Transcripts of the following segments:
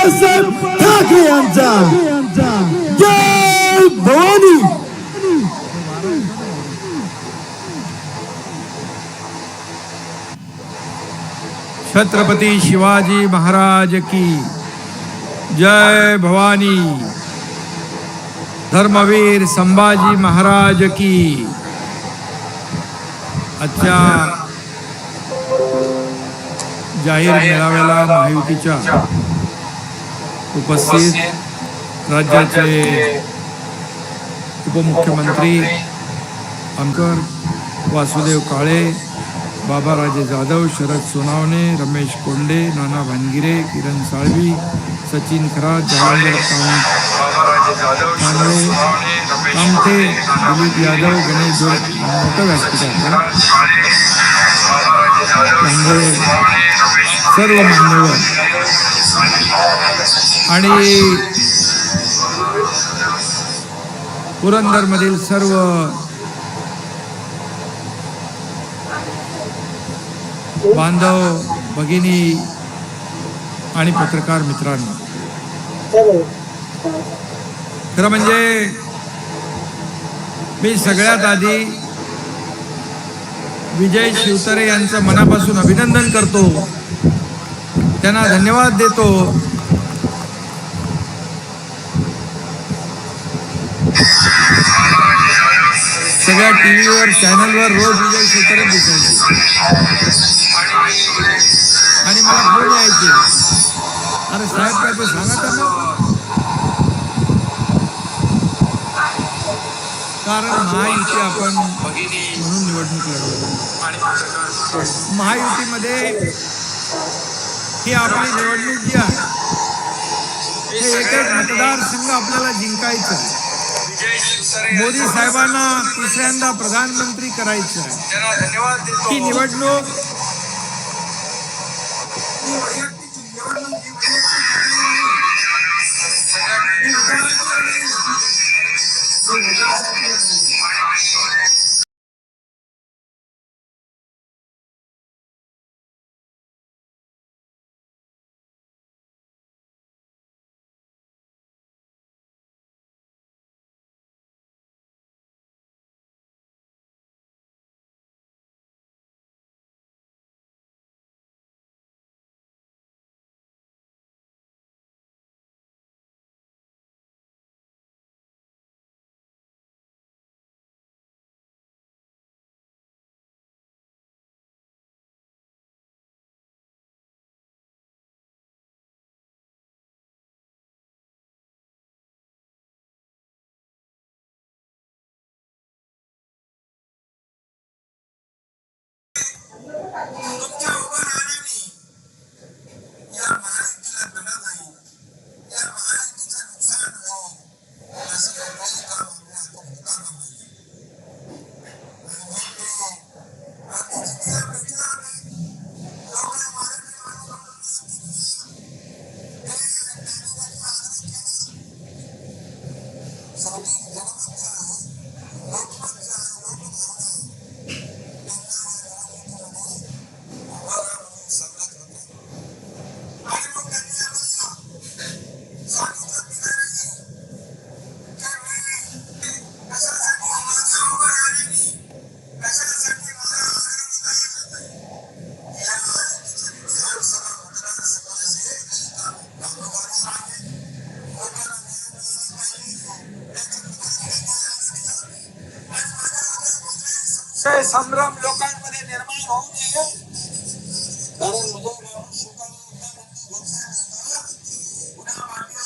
बाळासाहेब ठाकरे यांचा. जय भवानी. छत्रपती शिवाजी महाराज की जय भवानी. धर्मवीर संभाजी महाराज की. आजच्या जाहीर मेळाव्याला महायुतीच्या उपस्थित राज्याचे उपमुख्यमंत्री आमकर वासुदेव काळे बाबाराजे जाधव शरद सोनावणे रमेश कोंडे नाना भानगिरे किरण साळवी सचिन खरात जहांगीर काम कांबळे कामते दिलीप यादव गणेश जोड मोठं व्यासपीठ आहे. त्यामुळे सर्व मान्यवर आणि पुरंदरमधील सर्व बांधव भगिनी आणि पत्रकार मित्रांनो. खरं म्हणजे मी सगळ्यात आधी विजय शिवतरे यांचं मनापासून अभिनंदन करतो. त्यांना धन्यवाद देतो. सगळ्या टी व्हीवर चॅनलवर रोज विजय शिवतरे दिसायचे. आणि मला फोन यायचे अरे साहेब काय ते सांगा त्यांना? कारण महायुती आपण म्हणून निवडणूक लढवतो. महायुतीमध्ये ही आपली निवडणूक जी आहे हे एक एक मतदारसंघ आपल्याला जिंकायचं आहे. मोदी साहेबांना तिसऱ्यांदा प्रधानमंत्री करायचं आहे. ही निवडणूक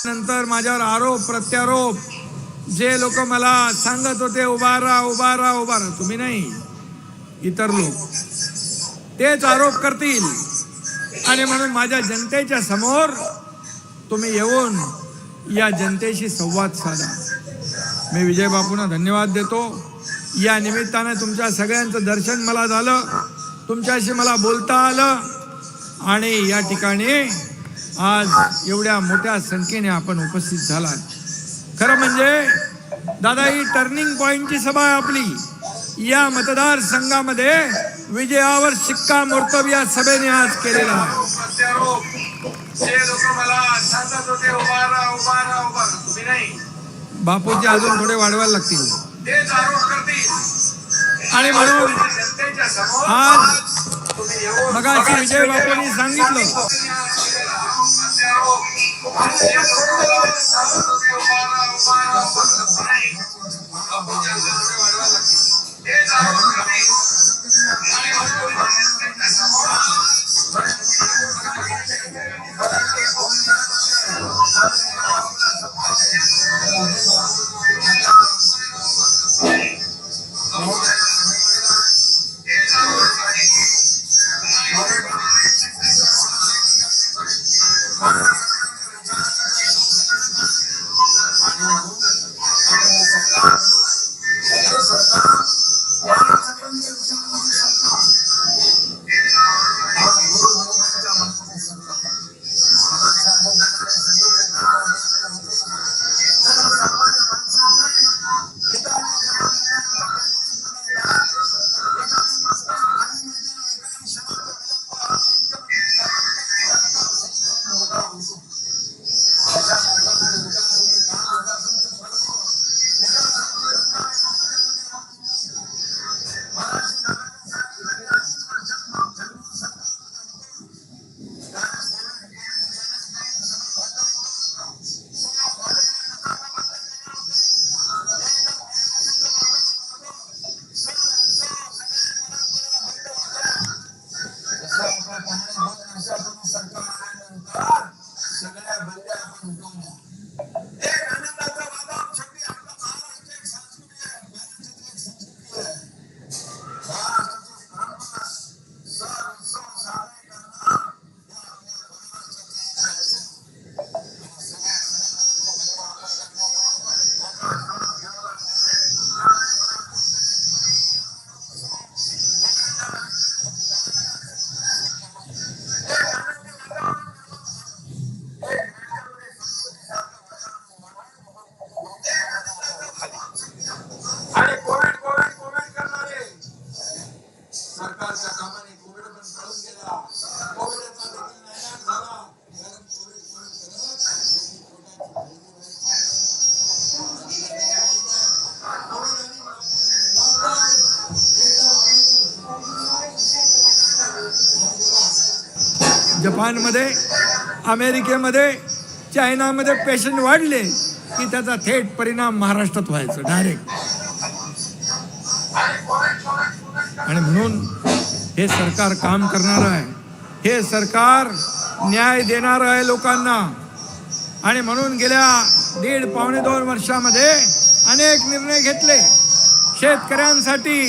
नंतर माझ्यावर आरोप प्रत्यारोप. जे लोक मला सांगत होते उभा राहा उभा राहा उभा राहा. तुम्ही नाही इतर लोक. तेच आरोप करतील. आणि म्हणून माझ्या जनतेच्या समोर तुम्ही येऊन या जनतेशी संवाद साधा. मी विजय बापूंना धन्यवाद देतो. या निमित्तानं तुमच्या सगळ्यांचं दर्शन मला झालं. तुमच्याशी मला बोलता आलं. आणि या ठिकाणी आज एवढ्या मोठ्या संख्येने आपण उपस्थित झाला खरं म्हणजे दादा ही टर्निंग पॉइंटची सभा आहे आपली. या मतदारसंघामध्ये विजयावर शिक्का मोर्तब या सभेने आज केलेला आहे. बापूजी अजून थोडे वाढवायला लागतील. आणि म्हणून आज मगाशी विजय बापूंनी सांगितलं सगळ्या जपानमध्ये अमेरिकेमध्ये चायनामध्ये पेशंट वाढले की त्याचा थेट परिणाम महाराष्ट्रात व्हायचा डायरेक्ट आणि म्हणून हे सरकार काम करणार आहे. हे सरकार न्याय देणार आहे लोकांना. आणि म्हणून गेल्या दीड पावणे दोन वर्षामध्ये अनेक निर्णय घेतले. शेतकऱ्यांसाठी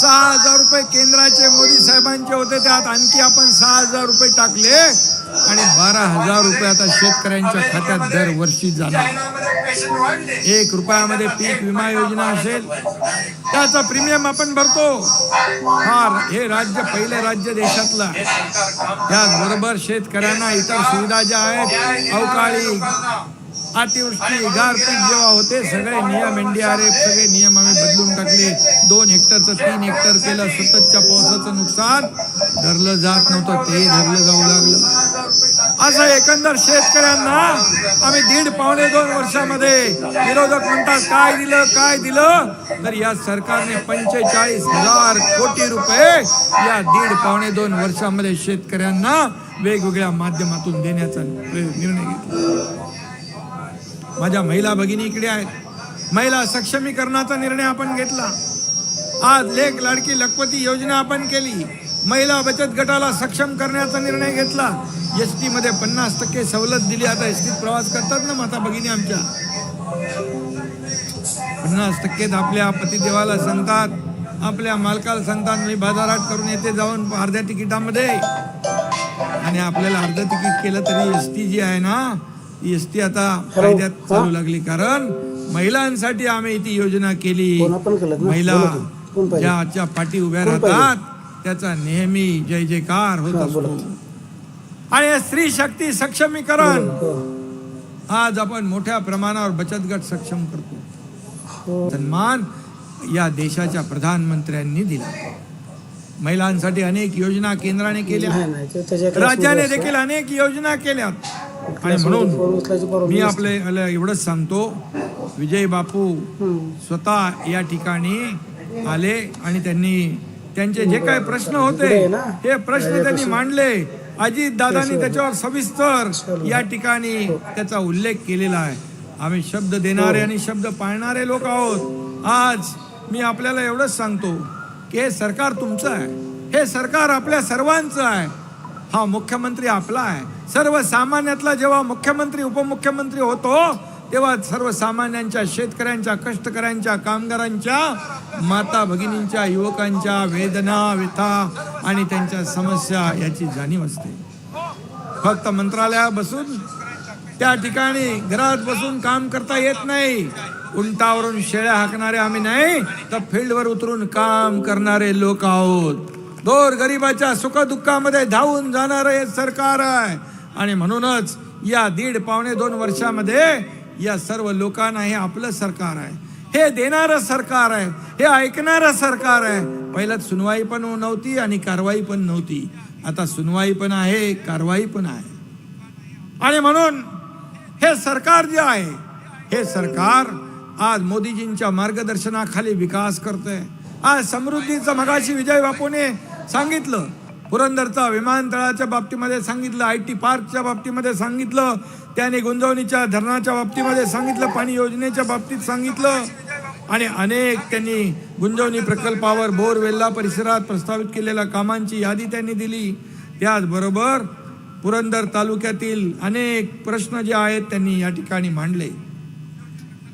सहा हजार रुपये केंद्राचे मोदी साहेबांचे होते त्यात आणखी आपण सहा हजार रुपये टाकले आणि बारा हजार रुपये आता शेतकऱ्यांच्या खात्यात दरवर्षी जाणार. एक रुपयामध्ये पीक विमा योजना असेल त्याचा प्रीमियम आपण भरतो. हा हे राज्य पहिले राज्य देशातलं. त्याचबरोबर शेतकऱ्यांना इतर सुविधा ज्या आहेत अवकाळी अतिवृष्टी गारपीट जेव्हा होते सगळे नियम एनडीआरएफ सगळे नियम आम्ही बदलून टाकले. दोन हेक्टरचं तीन हेक्टर केलं सततच्या पावसाचं नुकसान. धरलं जात नव्हतं ते धरलं जाऊ लागलं. असं एकंदर शेतकऱ्यांना आम्ही दीड पावणे दोन वर्षामध्ये विरोधक म्हणतात काय दिलं काय दिलं? तर या सरकारने पंचेचाळीस हजार कोटी रुपये या दीड पावणे दोन वर्षामध्ये शेतकऱ्यांना वेगवेगळ्या माध्यमातून देण्याचा निर्णय घेतला. माझ्या महिला भगिनी इकडे आहेत. महिला सक्षमीकरणाचा निर्णय आपण घेतला. आज लेख लाडकी लखपती योजना आपण केली. महिला बचत गटाला सक्षम करण्याचा निर्णय घेतला. एस टीमध्ये पन्नास टक्के सवलत दिली. आता एस टीत प्रवास करतात ना माता भगिनी आमच्या? पन्नास टक्के आपल्या पतिदेवाला सांगतात. आपल्या मालकाला सांगतात मी बाजारात करून येते जाऊन अर्ध्या तिकिटामध्ये. आणि आपल्याला अर्ध तिकीट केलं तरी एस टी जी आहे ना एस टी आता फायद्यात चालू लागली कारण महिलांसाठी आम्ही ती योजना केली? महिला? ज्याच्या पाठी उभ्या राहतात त्याचा नेहमी जय जयकार होत असतो. आणि स्त्री शक्ती सक्षमीकरण हो. आज आपण मोठ्या प्रमाणावर बचत गट सक्षम करतो हो. सन्मान या देशाच्या प्रधानमंत्र्यांनी दिला महिलांसाठी अनेक योजना केंद्राने केल्या राज्याने देखील अनेक योजना केल्यात असतं. आणि म्हणून मी. आपल्या एवढंच सांगतो विजय बापू. स्वतः या ठिकाणी आले आणि त्यांनी त्यांचे जे काही प्रश्न होते? हे प्रश्न त्यांनी. मांडले अजित दादांनी. त्याच्यावर सविस्तर. या ठिकाणी त्याचा उल्लेख केलेला आहे आम्ही शब्द देणारे आणि शब्द पाळणारे लोक आहोत आज मी आपल्याला एवढंच सांगतो की हे सरकार तुमचं आहे हे सरकार आपल्या सर्वांचं आहे हा मुख्यमंत्री आपला आहे. सर्वसामान्यातला जेव्हा मुख्यमंत्री उपमुख्यमंत्री होतो तेव्हा सर्वसामान्यांच्या शेतकऱ्यांच्या कष्टकऱ्यांच्या कामगारांच्या माता भगिनींच्या युवकांच्या वेदना व्यथा आणि त्यांच्या समस्या याची जाणीव असते. फक्त मंत्रालयात बसून त्या ठिकाणी घरात बसून काम करता येत नाही. उंटावरून शेळ्या हाकणारे आम्ही नाही तर फील्डवर उतरून काम करणारे लोक आहोत. दोर गरिबाच्या सुखदुःखामध्ये धावून जाणारं हे सरकार आहे. आणि म्हणूनच या दीड पावणे दोन वर्षामध्ये या सर्व लोकांना हे आपलं सरकार आहे. हे देणारं सरकार आहे. हे ऐकणारं सरकार आहे. पहिल्यात सुनवाई पण नव्हती आणि कारवाई पण नव्हती. आता सुनवाई पण आहे कारवाई पण आहे. आणि म्हणून हे सरकार जे आहे हे सरकार आज मोदीजींच्या मार्गदर्शनाखाली विकास करतंय. आज समृद्धीचं मगाशी विजय बापूने सांगितलं. पुरंदरचा विमानतळाच्या बाबतीमध्ये सांगितलं आय टी पार्कच्या बाबतीमध्ये सांगितलं त्याने गुंजवणीच्या धरणाच्या बाबतीमध्ये सांगितलं पाणी योजनेच्या बाबतीत सांगितलं आणि अनेक त्यांनी गुंजवणी प्रकल्पावर बोरवेल्ला परिसरात प्रस्तावित केलेल्या कामांची यादी त्यांनी दिली. त्याचबरोबर पुरंदर तालुक्यातील अनेक प्रश्न जे आहेत त्यांनी या ठिकाणी मांडले.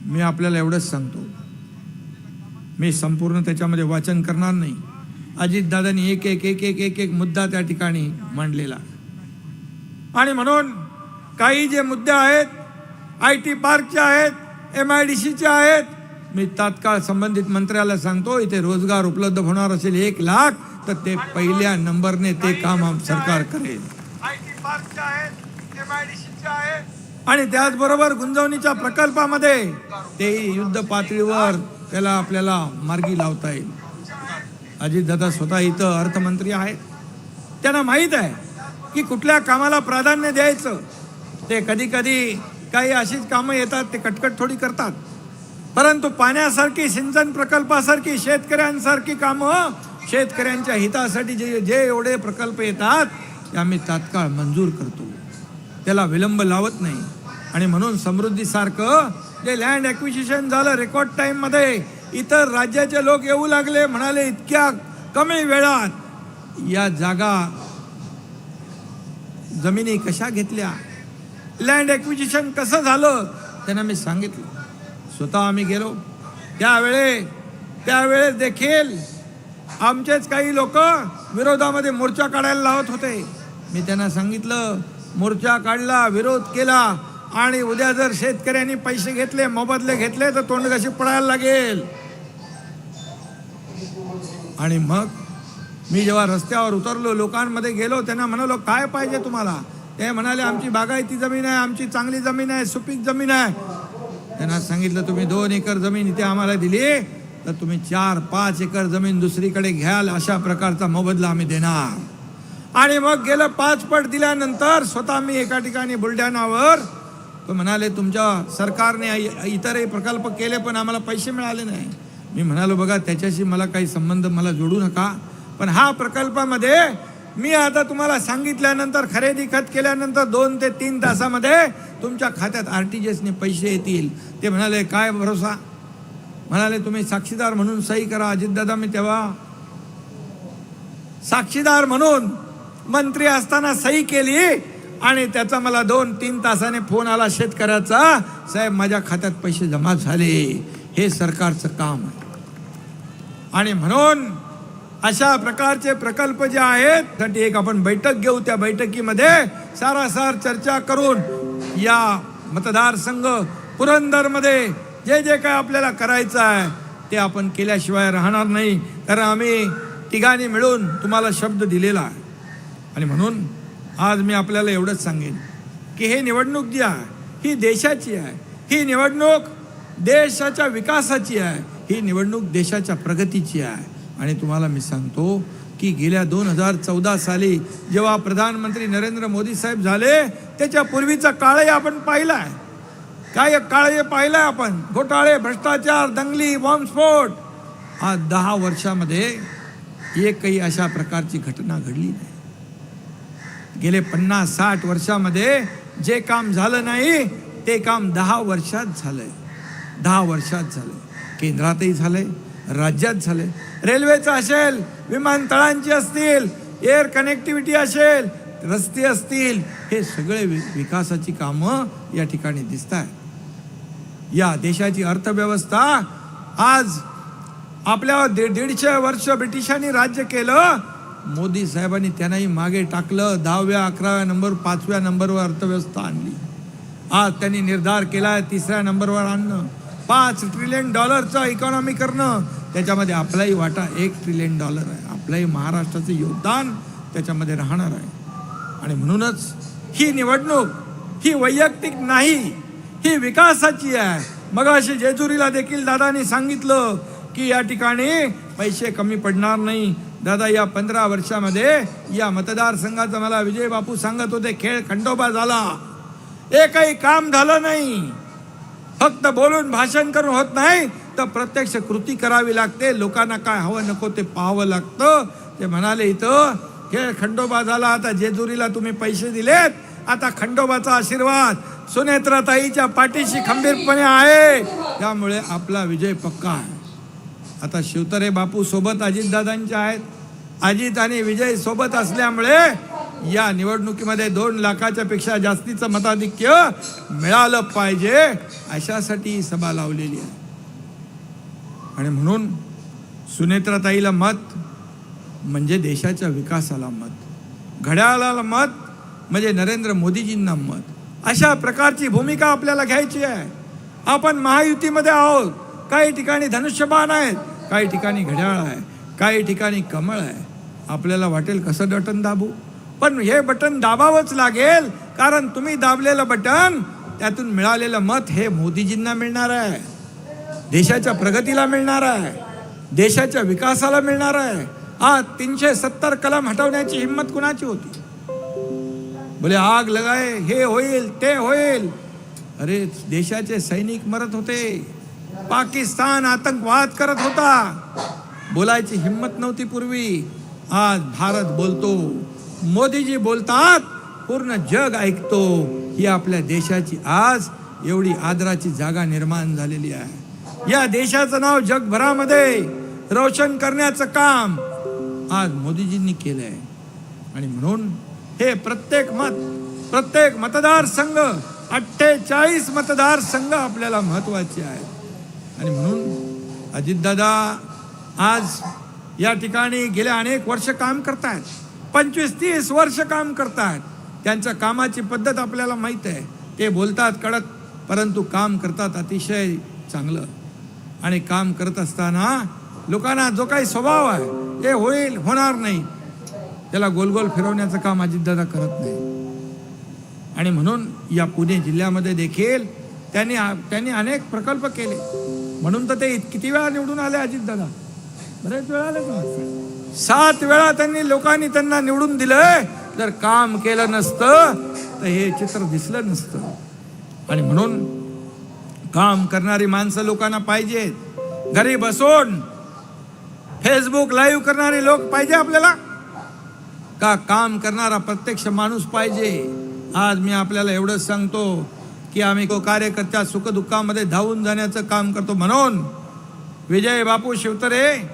मी आपल्याला एवढंच सांगतो. मी संपूर्ण त्याच्यामध्ये वाचन करणार नाही. अजितदादांनी एक एक एक एक एक एक मुद्दा त्या ठिकाणी मांडलेला. आणि म्हणून काही जे मुद्दे आहेत आय टी पार्कचे आहेत एम आय डी सीचे आहेत मी तात्काळ संबंधित मंत्र्याला सांगतो इथे रोजगार उपलब्ध होणार असेल एक लाख तर ते पहिल्या नंबरने ते काम आम सरकार करेल. आणि त्याचबरोबर गुंजवणीच्या प्रकल्पामध्ये तेही युद्ध पातळीवर त्याला आपल्याला मार्गी लावता येईल. अजितदादा स्वतः इथं अर्थमंत्री आहेत. त्यांना माहीत आहे की कुठल्या कामाला प्राधान्य द्यायचं. ते कधी कधी काही अशीच कामं येतात ते कटकट थोडी करतात. परंतु पाण्यासारखी सिंचन प्रकल्पासारखी शेतकऱ्यांसारखी कामं शेतकऱ्यांच्या हितासाठी जे जे एवढे प्रकल्प येतात ते आम्ही तात्काळ मंजूर करतो. त्याला विलंब लावत नाही. आणि म्हणून समृद्धीसारखं जे लँड ॲक्विशिशन झालं रेकॉर्ड टाईममध्ये इतर राज्याचे लोक येऊ लागले म्हणाले इतक्या कमी वेळात या जागा जमिनी कशा घेतल्या? लँड एक्विजिशन कसं झालं? त्यांना मी सांगितलं. स्वतः आम्ही गेलो. त्यावेळे त्यावेळेस देखील आमचेच काही लोक विरोधामध्ये मोर्चा काढायला लावत होते. मी त्यांना सांगितलं मोर्चा काढला विरोध केला आणि उद्या जर शेतकऱ्यांनी पैसे घेतले मोबदले घेतले तर तोंड कशी पडायला लागेल. आणि मग मी जेव्हा रस्त्यावर उतरलो लोकांमध्ये गेलो त्यांना म्हणालो काय पाहिजे तुम्हाला? ते म्हणाले आमची बागायती जमीन आहे आमची चांगली जमीन आहे सुपीक जमीन आहे. त्यांना सांगितलं तुम्ही दोन एकर जमीन इथे आम्हाला दिली तर तुम्ही चार पाच एकर जमीन दुसरीकडे घ्याल अशा प्रकारचा मोबदला आम्ही देणार. आणि मग गेलं पाच पट दिल्यानंतर स्वतः मी एका ठिकाणी बुलढाणावर तो म्हणाले तुमच्या सरकारने इतरही प्रकल्प केले पण आम्हाला पैसे मिळाले नाही. मी म्हणालो बघा त्याच्याशी मला काही संबंध मला जोडू नका पण हा प्रकल्पामध्ये मी आता तुम्हाला सांगितल्यानंतर खरेदी खत केल्यानंतर दोन ते तीन तासामध्ये तुमच्या खात्यात आर टी जी एसने पैसे येतील. ते म्हणाले काय भरोसा? म्हणाले तुम्ही साक्षीदार म्हणून सही करा अजितदादा मी तेव्हा साक्षीदार म्हणून मंत्री असताना सही केली आणि त्याचा मला दोन तीन तासाने फोन आला शेतकऱ्याचा साहेब माझ्या खात्यात पैसे जमा झाले. हे सरकारचं काम आहे. आणि म्हणून अशा प्रकारचे प्रकल्प जे आहेत साठी एक आपण बैठक घेऊ. त्या बैठकीमध्ये सारासार चर्चा करून या मतदारसंघ पुरंदरमध्ये जे जे काय आपल्याला करायचं आहे ते आपण केल्याशिवाय राहणार नाही. कारण आम्ही तिघांनी मिळून तुम्हाला शब्द दिलेला आहे. आणि म्हणून आज मी आपल्याला एवढंच सांगेन की हे निवडणूक जी आहे ही देशाची आहे. ही निवडणूक देशाच्या विकासाची आहे. ही निवडणूक देशाच्या प्रगतीची आहे. आणि तुम्हाला मी सांगतो की गेल्या दोन हजार चौदा साली जेव्हा प्रधानमंत्री नरेंद्र मोदी साहेब झाले त्याच्या पूर्वीचा काळही आपण पाहिला आहे काय काळे पाहिलाय आपण? घोटाळे भ्रष्टाचार दंगली बॉम्बस्फोट. आज दहा वर्षामध्ये एकही अशा प्रकारची घटना घडली नाही. गेले पन्नास साठ वर्षामध्ये जे काम झालं नाही ते काम दहा वर्षात झालंय. दहा वर्षात झालंय. केंद्रातही झालंय राज्यात झालंय. रेल्वेचं असेल विमानतळांची असतील एअर कनेक्टिव्हिटी असेल रस्ते असतील हे सगळे वि- विकासाची कामं या ठिकाणी दिसत आहेत या देशाची अर्थव्यवस्था आज आपल्यावर दीड दीडशे वर्ष ब्रिटिशांनी राज्य केलं मोदी साहेबांनी त्यांनाही मागे टाकलं दहाव्या अकराव्या नंबर पाचव्या नंबरवर अर्थव्यवस्था आणली. आज त्यांनी निर्धार केला आहे तिसऱ्या नंबरवर आणणं. पाच ट्रिलियन डॉलरचं इकॉनॉमी करणं. त्याच्यामध्ये आपलाही वाटा एक ट्रिलियन डॉलर आहे. आपलंही महाराष्ट्राचं योगदान त्याच्यामध्ये राहणार आहे. आणि म्हणूनच ही निवडणूक ही वैयक्तिक नाही ही विकासाची आहे. मग अशी जेजुरीला देखील दादानी सांगितलं की या ठिकाणी पैसे कमी पडणार नाही. दादा या पंधरा वर्षामध्ये या मतदारसंघाचा मला विजय बापू सांगत होते खेळ खंडोबा झाला. एकही काम झालं नाही. फक्त बोलून भाषण करून होत नाही तर प्रत्यक्ष कृती करावी लागते. लोकांना काय हवं नको ते पाहावं लागतं. ते म्हणाले इथं खेळ खंडोबा झाला आता जेजुरीला तुम्ही पैसे दिलेत. आता खंडोबाचा आशीर्वाद सुनेत्राताईच्या पाठीशी खंबीरपणे आहे. त्यामुळे आपला विजय पक्का आहे. आता शिवतरे बापू सोबत अजितदादांच्या आहेत. अजित आणि विजय सोबत असल्यामुळे या निवडणुकीमध्ये दोन लाखाच्या पेक्षा जास्तीचं मताधिक्य मिळालं पाहिजे अशासाठी ही सभा लावलेली आहे. आणि म्हणून सुनेत्राताईला मत म्हणजे देशाच्या विकासाला मत घड्याळाला मत म्हणजे नरेंद्र मोदीजींना मत. अशा प्रकारची भूमिका आपल्याला घ्यायची आहे. आपण महायुतीमध्ये आहोत. काही ठिकाणी धनुष्यबाण आहेत. काही ठिकाणी घड्याळ आहे काही ठिकाणी कमळ आहे. आपल्याला वाटेल कसं बटन दाबू? पण हे बटन दाबावंच लागेल कारण तुम्ही दाबलेलं बटन त्यातून मिळालेलं मत हे मोदीजींना मिळणार आहे. देशाच्या प्रगतीला मिळणार आहे. देशाच्या विकासाला मिळणार आहे. हा तीनशे सत्तर कलम हटवण्याची हिंमत कुणाची होती? बोले आग लगाय हे होईल ते होईल. अरे देशाचे सैनिक मरत होते. पाकिस्तान आतंकवाद करत होता. बोलायची हिंमत नव्हती पूर्वी. आज भारत बोलतो. मोदीजी बोलतात पूर्ण जग ऐकतो. ही आपल्या देशाची आज एवढी आदराची जागा निर्माण झालेली आहे. या देशाचं नाव जगभरामध्ये रोशन करण्याचं काम आज मोदीजींनी केलंय. आणि म्हणून हे प्रत्येक मत प्रत्येक मतदारसंघ अठ्ठेचाळीस मतदारसंघ आपल्याला महत्त्वाचे आहेत. आणि म्हणून अजितदादा आज या ठिकाणी गेल्या अनेक वर्ष काम करतायत. पंचवीस तीस वर्ष काम करतायत. त्यांच्या कामाची पद्धत आपल्याला माहीत आहे. ते बोलतात कडक परंतु काम करतात अतिशय चांगलं. आणि काम करत असताना लोकांना जो काही स्वभाव आहे ते होईल होणार नाही. त्याला गोलगोल फिरवण्याचं काम अजितदादा करत नाही. आणि म्हणून या पुणे जिल्ह्यामध्ये देखील त्यांनी त्यांनी अनेक प्रकल्प केले. म्हणून तर ते किती वेळा निवडून आले अजितदादा बरेच वेळा आले का? सात वेळा त्यांनी लोकांनी त्यांना निवडून दिलंय. जर काम केलं नसतं तर हे चित्र दिसलं नसतं. आणि म्हणून काम करणारी माणसं लोकांना पाहिजेत. घरी बसून फेसबुक लाईव्ह करणारे लोक पाहिजे आपल्याला? का काम करणारा प्रत्यक्ष माणूस पाहिजे? आज मी आपल्याला एवढंच सांगतो की आम्ही तो कार्यकर्त्या सुखदुःखामध्ये धावून जाण्याचं काम करतो म्हणून विजय बापू शिवतरे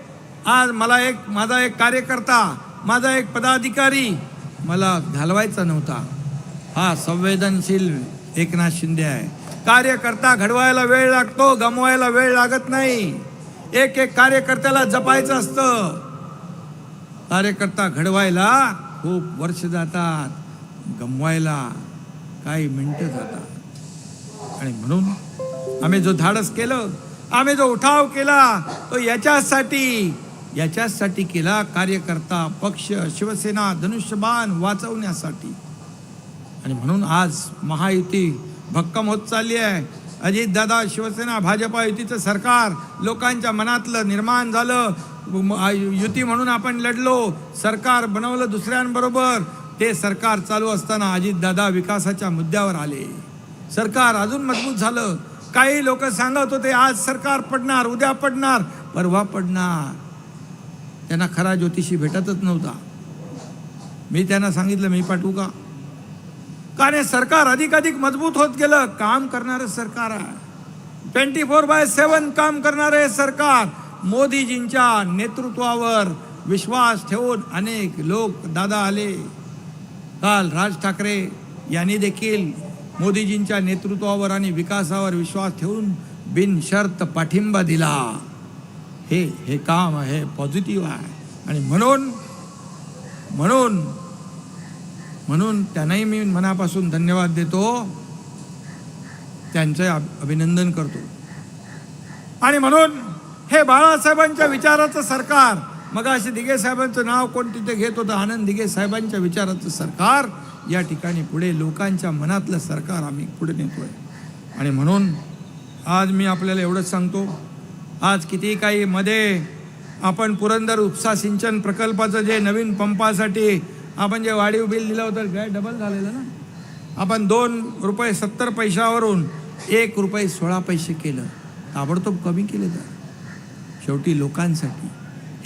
आज मला एक माझा एक कार्यकर्ता माझा एक पदाधिकारी मला घालवायचा नव्हता. हा संवेदनशील एकनाथ शिंदे आहे. कार्यकर्ता घडवायला वेळ लागतो गमवायला वेळ लागत नाही. एक एक कार्यकर्त्याला जपायचं असतं. कार्यकर्ता घडवायला खूप वर्ष जातात गमवायला काही मिनटं जातात. आणि म्हणून आम्ही जो धाडस केलं आम्ही जो उठाव केला तो याच्यासाठी याच्यासाठी केला कार्यकर्ता पक्ष शिवसेना धनुष्यबाण वाचवण्यासाठी. आणि म्हणून आज महायुती भक्कम होत चालली आहे. अजितदादा शिवसेना भाजपा युतीचं सरकार लोकांच्या मनातलं निर्माण झालं. युती म्हणून आपण लढलो सरकार बनवलं दुसऱ्यांबरोबर ते सरकार चालू असताना अजितदादा विकासाच्या मुद्द्यावर आले. सरकार अजून मजबूत झालं. काही लोक सांगत होते आज सरकार पडणार उद्या पडणार. परवा पडणार. त्यांना खरा ज्योतिषी भेटतच नव्हता. मी त्यांना सांगितलं मी पाठवू का? कारण सरकार अधिकाधिक मजबूत होत गेलं. काम करणारं सरकार आहे. ट्वेंटी फोर बाय सेवन काम करणारे सरकार. मोदीजींच्या नेतृत्वावर विश्वास ठेवून अनेक लोक दादा आले. काल राज ठाकरे यांनी देखील मोदीजींच्या नेतृत्वावर आणि विकासावर विश्वास ठेवून बिनशर्त पाठिंबा दिला. हे हे काम आहे पॉझिटिव्ह आहे. आणि म्हणून म्हणून म्हणून त्यांनाही मी मनापासून धन्यवाद देतो. त्यांचं अभ- अभिनंदन करतो. आणि म्हणून हे बाळासाहेबांच्या विचाराचं सरकार मग असे दिघे साहेबांचं नाव कोण तिथे घेत होतं? आनंद दिघे साहेबांच्या विचाराचं सरकार या ठिकाणी पुढे लोकांच्या मनातलं सरकार आम्ही पुढे नेतोय. आणि म्हणून आज मी आपल्याला एवढंच सांगतो आज किती काही मध्ये आपण पुरंदर उपसा सिंचन प्रकल्पाचं जे नवीन पंपासाठी आपण जे वाढीव बिल दिलं होतं काय डबल झालेलं ना? आपण दोन रुपये सत्तर पैशावरून एक रुपये सोळा पैसे केलं. ताबडतोब कमी केले तर. शेवटी लोकांसाठी.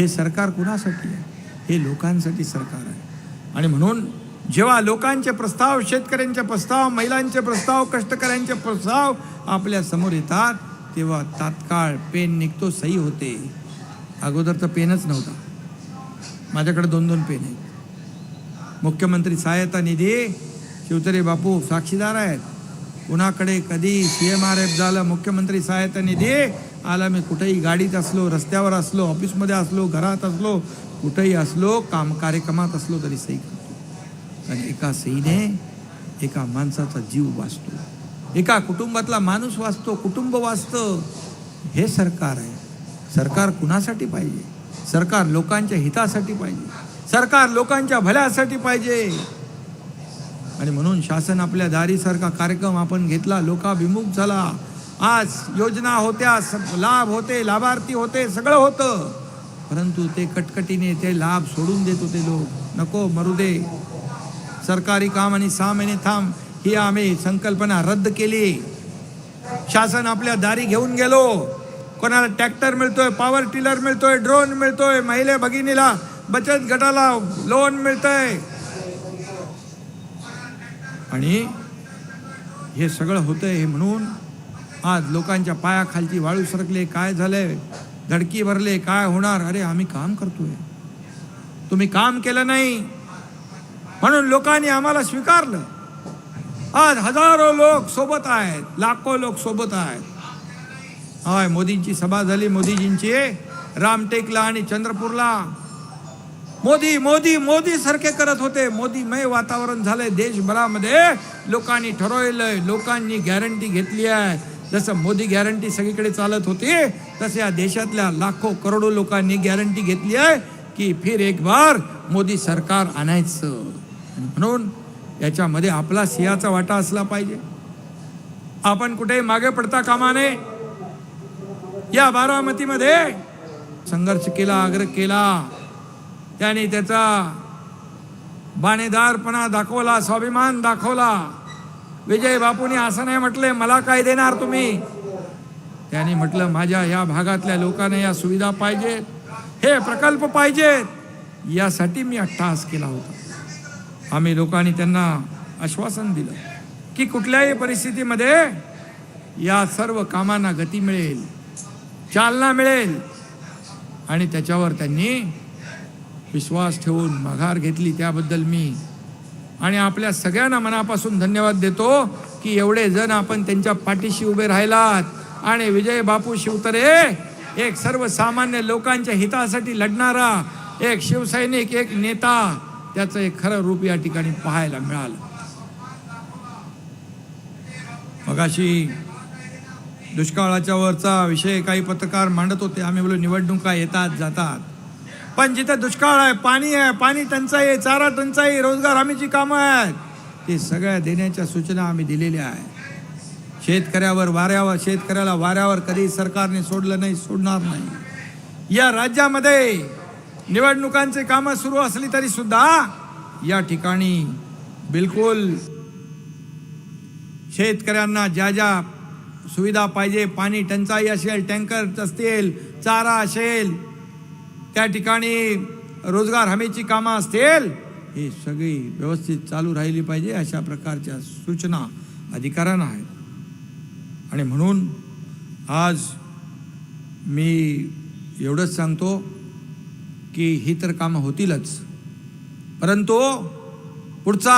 हे सरकार कुणासाठी आहे? हे लोकांसाठी सरकार आहे. आणि म्हणून जेव्हा लोकांचे प्रस्ताव शेतकऱ्यांचे प्रस्ताव महिलांचे प्रस्ताव कष्टकऱ्यांचे प्रस्ताव आपल्यासमोर येतात तेव्हा तात्काळ पेन निघतो सही होते. अगोदर तर पेनच नव्हता. माझ्याकडे दोन दोन पेन आहेत. मुख्यमंत्री सहायता निधी शिवतरे बापू साक्षीदार आहेत. कुणाकडे कधी सी एम आर एफ झालं मुख्यमंत्री सहायता निधी आला मी कुठेही गाडीत असलो रस्त्यावर असलो ऑफिसमध्ये असलो घरात असलो कुठेही असलो काम कार्यक्रमात असलो तरी सही कारण आणि एका सहीने एका माणसाचा जीव वाचतो. एका कुटुंबातला माणूस वाचतो कुटुंब वाचतं. हे सरकार आहे. सरकार कुणासाठी पाहिजे? सरकार लोकांच्या हितासाठी पाहिजे. सरकार लोकांच्या भल्यासाठी पाहिजे. आणि म्हणून शासन आपल्या दारीसारखा कार्यक्रम आपण घेतला लोकाभिमुख झाला. आज योजना होत्या लाभ होते लाभार्थी होते सगळं होतं. परंतु ते कटकटीने ते लाभ सोडून देत होते लोक. नको मरू दे. सरकारी काम आणि सहा महिने थांब ही आम्ही संकल्पना रद्द केली. शासन आपल्या दारी घेऊन गेलो. कोणाला ट्रॅक्टर मिळतोय पॉवर टिलर मिळतोय ड्रोन मिळतोय महिला भगिनीला बचत गटाला लोन मिळतंय. आणि हे सगळं होतंय हे म्हणून आज लोकांच्या पायाखालची वाळू सरकले काय झालंय? धडकी भरले काय होणार? अरे आम्ही काम करतोय. तुम्ही काम केलं नाही. म्हणून लोकांनी आम्हाला स्वीकारलं. आज हजारो लोक सोबत आहेत लाखो लोक सोबत आहेत. हाय मोदींची सभा झाली मोदीजींची. रामटेकला आणि चंद्रपूरला. मोदी मोदी मोदी सारखे करत होते. मोदीमय वातावरण झालंय देशभरामध्ये. लोकांनी ठरवलंय लोकांनी गॅरंटी घेतली आहे. जसं मोदी गॅरंटी सगळीकडे चालत होती तसं या देशातल्या लाखो करोडो लोकांनी गॅरंटी घेतली आहे की फिर एक बार मोदी सरकार आणायचं. म्हणून याच्यामध्ये आपला सिंहाचा वाटा असला पाहिजे. आपण कुठेही मागे पडता कामा नये. या बारामतीमध्ये संघर्ष केला आग्रह केला. त्याने त्याचा बाणेदारपणा दाखवला स्वाभिमान दाखवला. विजय बापूंनी असं नाही म्हटले मला काय देणार तुम्ही? त्याने म्हटलं माझ्या या भागातल्या लोकांना या सुविधा पाहिजेत. हे प्रकल्प पाहिजेत. यासाठी मी अट्टहास केला होता. आम्ही लोकांनी त्यांना आश्वासन दिलं की कुठल्याही परिस्थितीमध्ये या सर्व कामांना गती मिळेल चालना मिळेल. आणि त्याच्यावर त्यांनी विश्वास ठेवून माघार घेतली त्याबद्दल मी. आणि आपल्या सगळ्यांना मनापासून धन्यवाद देतो की एवढे जण आपण त्यांच्या पाठीशी उभे राहिलात. आणि विजय बापू शिवतरे एक सर्वसामान्य लोकांच्या हितासाठी लढणारा एक शिवसैनिक एक नेता त्याचं एक खरं रूप या ठिकाणी पाहायला मिळालं. मगाशी दुष्काळाच्या वरचा विषय काही पत्रकार मांडत होते. आम्ही बोलो निवडणुका येतात जातात. पण जिथे दुष्काळ आहे पाणी आहे पाणी टंचाई आहे चारा टंचाई रोजगार हमीची कामं आहेत ते सगळ्या देण्याच्या सूचना आम्ही दिलेल्या आहे शेतकऱ्यावर वाऱ्यावर शेतकऱ्याला वाऱ्यावर कधी सरकारने सोडलं नाही सोडणार नाही. या राज्यामध्ये निवडणुकांचे कामं सुरू असली तरी सुद्धा या ठिकाणी बिलकुल शेतकऱ्यांना ज्या ज्या सुविधा पाहिजे पाणी टंचाई असेल टँकर असतील चारा असेल त्या ठिकाणी रोजगार हमीची कामं असतील ही सगळी व्यवस्थित चालू राहिली पाहिजे अशा प्रकारच्या सूचना अधिकाऱ्यांना आहेत. आणि म्हणून आज मी एवढंच सांगतो की ही तर कामं होतीलच. परंतु पुढचा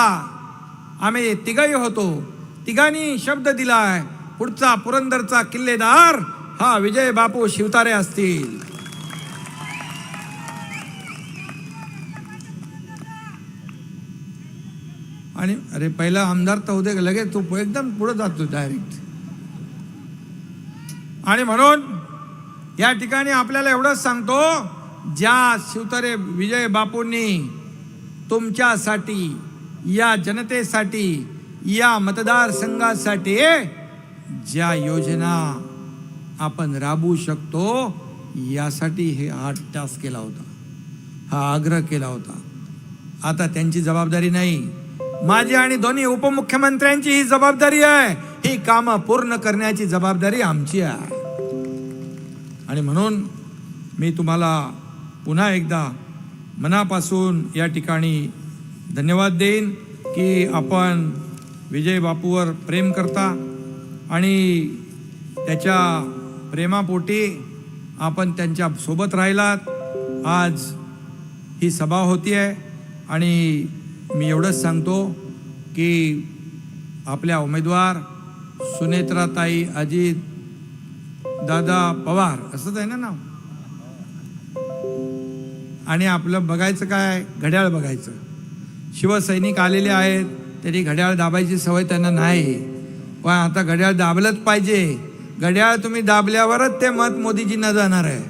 आम्ही तिघही होतो. तिघांनी शब्द दिलाय. पुढचा पुरंदरचा किल्लेदार हा विजय बापू शिवतारे असतील. आणि अरे पहिला आमदार तर होते लगेच तो एकदम पुढे जातो डायरेक्ट आणि म्हणून या ठिकाणी आपल्याला एवढंच सांगतो ज्या शिवतारे विजय बापूंनी तुमच्यासाठी या जनतेसाठी या मतदारसंघासाठी ज्या योजना आपण राबवू शकतो यासाठी हे हा टास्क केला होता. हा आग्रह केला होता. आता त्यांची जबाबदारी नाही. माझी आणि दोन्ही उपमुख्यमंत्र्यांची ही जबाबदारी आहे. ही कामं पूर्ण करण्याची जबाबदारी आमची आहे. आणि म्हणून मी तुम्हाला पुन्हा एकदा मनापासून या ठिकाणी धन्यवाद देईन की आपण विजय बापूवर प्रेम करता आणि त्याच्या प्रेमापोटी आपण त्यांच्यासोबत राहिलात. आज ही सभा होती आहे आणि मी एवढंच सांगतो की आपल्या उमेदवार सुनेत्राताई अजित दादा पवार असंच आहे ना नाव? आणि आपलं बघायचं काय? घड्याळ बघायचं. शिवसैनिक आलेले आहेत. तरी घड्याळ दाबायची सवय त्यांना नाही. पण आता घड्याळ दाबलंच पाहिजे. घड्याळ तुम्ही दाबल्यावरच ते मत मोदीजींना जाणार आहे.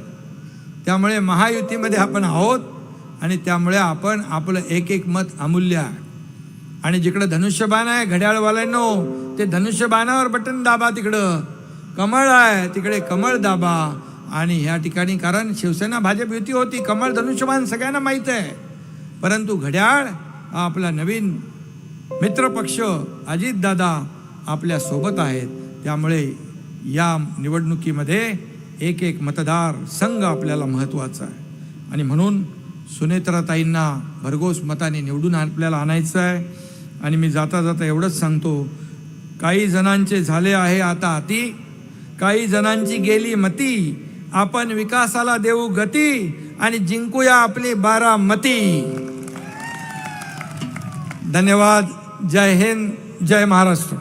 त्यामुळे महायुतीमध्ये आपण आहोत आणि त्यामुळे आपण आपलं एक एक मत अमूल्य आहे. आणि जिकडं धनुष्यबाण आहे घड्याळवाल्यांनो ते धनुष्यबाणावर बटन दाबा तिकडं. कमळ आहे तिकडे कमळ दाबा. आणि ह्या ठिकाणी कारण शिवसेना भाजप युती होती. कमळ धनुष्यबाण सगळ्यांना माहीत आहे. परंतु घड्याळ हा आपला नवीन मित्रपक्ष अजितदादा आपल्यासोबत आहेत. त्यामुळे या निवडणुकीमध्ये एक एक मतदार संघ आपल्याला महत्त्वाचा आहे. आणि म्हणून सुनेत्राताईंना भरघोस मताने निवडून आपल्याला आणायचं आहे. आणि मी जाता जाता एवढंच सांगतो काही जणांचे झाले आहे आता अति काही जणांची गेली मती. आपण विकासाला देऊ गती आणि जिंकूया आपली बारा मती धन्यवाद. जय हिंद. जय महाराष्ट्र.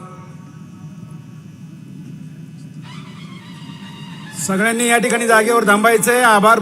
सगळ्यांनी या ठिकाणी जागेवर थांबायचंय. आभार